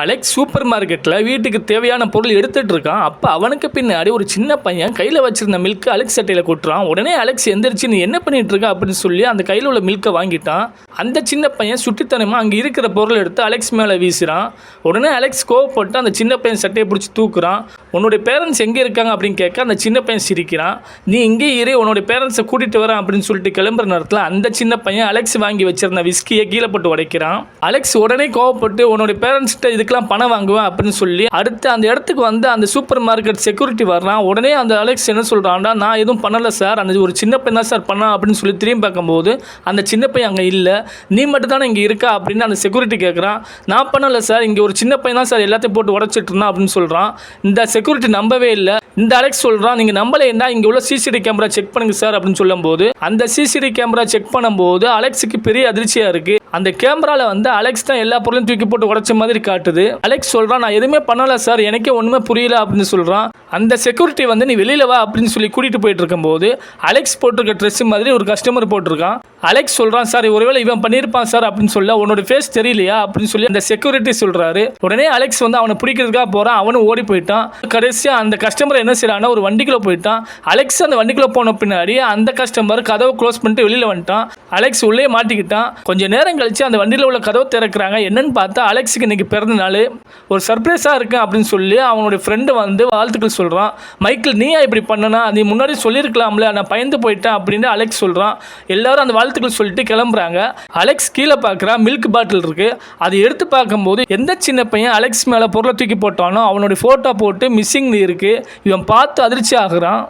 Alex super மார்க்கெட்டில் வீட்டுக்கு தேவையான பொருள் எடுத்துகிட்டு இருக்கான். அப்போ அவனுக்கு பின்னாடி ஒரு சின்ன பையன் கையில் வச்சிருந்த மில்க் அலெக்ஸ் சட்டையில் கொட்டுறான். உடனே அலெக்ஸ் எந்திரிச்சு நீ என்ன பண்ணிட்டு இருக்க? அப்படின்னு சொல்லி அந்த கையில் உள்ள மில்கை வாங்கிட்டான். அந்த சின்ன பையன் சுட்டித்தனமாக அங்கே இருக்கிற பொருள் எடுத்து அலெக்ஸ் மேலே வீசுகிறான் உடனே அலெக்ஸ் கோவப்பட்டு அந்த சின்ன பையன் சட்டையை பிடிச்சி தூக்குறான். உன்னுடைய பேரண்ட்ஸ் எங்கே இருக்காங்க? அப்படின்னு கேட்க அந்த சின்ன பையன் சிரிக்கிறான். நீ இங்கே இரு உன்னுடைய பேரண்ட்ஸை கூட்டிகிட்டு வரேன் அப்படின்னு சொல்லிட்டு கிளம்புற நேரத்தில் அந்த சின்ன பையன் அலெக்ஸ் வாங்கி வச்சிருந்த விஸ்கியை கீழே போட்டு உடைக்கிறான். அலெக்ஸ் உடனே கோவப்பட்டு உன்னோட பேரண்ட்ஸ்கிட்ட இதுக்கெல்லாம் பணம் வாங்குவேன் அப்படின்னு சொல்லி அடுத்து அந்த இடத்துக்கு வந்து அந்த சூப்பர் மார்க்கெட் செக்யூரிட்டி வர்றான். உடனே அந்த அலெக்ஸ் என்ன சொல்கிறான்டா நான் எதுவும் பண்ணலை சார். அந்த ஒரு சின்ன பையன் தான் சார் பண்ணா அப்படின்னு சொல்லி திரும்பி பார்க்கும்போது அந்த சின்ன பையன் அங்கே இல்லை. நீ மட்டும் தானே இங்கே இருக்கா? அப்படின்னு அந்த செக்யூரிட்டி கேட்குறான் நான் பண்ணலை சார். இங்கே ஒரு சின்ன பையன் தான் சார் எல்லாத்தையும் போட்டு உடச்சிட்டு இருந்தான் அப்படின்னு சொல்கிறான் இந்த செக்யூரிட்டி நம்பவே இல்லை. இந்த அலெக்ஸ் சொல்கிறான் நீங்கள் நம்பலைன்னா இங்கே உள்ள சிசிடி கேமரா செக் பண்ணுங்க சார் அப்படின்னு சொல்லும்போது அந்த சிசிடி கேமரா செக் பண்ணும்போது அலெக்ஸுக்கு பெரிய அதிர்ச்சியாக இருக்குது அந்த கேமராவில் வந்து அலெக்ஸ் தான் எல்லா பொருளையும் தூக்கி போட்டு உடைச்ச மாதிரி காட்டுது. அலெக்ஸ் சொல்கிறான் நான் எதுவுமே பண்ணலை சார் எனக்கே ஒன்றுமே புரியல அப்படின்னு சொல்கிறான் அந்த செக்யூரிட்டி வந்து நீ வெளியில் வா அப்படின்னு சொல்லி கூட்டிகிட்டு போயிட்டு இருக்கும்போது அலெக்ஸ் போட்டிருக்க ட்ரெஸ் மாதிரி ஒரு கஸ்டமர் போட்டிருக்கான். அலெக்ஸ் சொல்கிறான் சார் ஒருவேளை இவன் பண்ணியிருப்பான் சார் அப்படின்னு சொல்ல உன்னோட ஃபேஸ் தெரியலையா? அப்படின்னு சொல்லி அந்த செக்யூரிட்டி சொல்கிறாரு உடனே அலெக்ஸ் வந்து அவனை பிடிக்கிறதுக்காக போகிறான் அவனும் ஓடி போயிட்டான். கடைசியாக அந்த கஸ்டமர் என்ன செய்யறான்னா ஒரு வண்டிக்குள்ளே போயிட்டான். அலெக்ஸ் அந்த வண்டிக்குள்ளே போன பின்னாடி அந்த கஸ்டமர் கதவை க்ளோஸ் பண்ணிட்டு வெளியில் வந்துட்டான். அலெக்ஸ் உள்ளே மாட்டிக்கிட்டான். கொஞ்சம் நேரம் கழிச்சு அந்த வண்டியில் உள்ள கதவை திறக்கிறாங்க. என்னன்னு பார்த்தா அலெக்ஸுக்கு இன்னைக்கு பிறந்த நாள். ஒரு சர்ப்ரைஸாக இருக்கு அப்படின்னு சொல்லி அவனுடைய ஃப்ரெண்டு வந்து வாழ்த்துக்கள் சொல்கிறான் மைக்கிள் நீயா இப்படி பண்ணனா? நீ முன்னாடி சொல்லியிருக்கலாம்ல நான் பயந்து போயிட்டேன் அப்படின்னு அலெக்ஸ் சொல்கிறான் எல்லாரும் அந்த வாழ்த்துக்கள் சொல்லிட்டு கிளம்புறாங்க. அலெக்ஸ் கீழே பார்க்குறான் மில்க் பாட்டில் இருக்குது அதை எடுத்து பார்க்கும்போது எந்த சின்ன பையன் அலெக்ஸ் மேலே பொருளை தூக்கி போட்டானோ அவனுடைய ஃபோட்டோ போட்டு மிஸ்ஸிங் இருக்குது இவன் பார்த்து அதிர்ச்சி ஆகுறான்.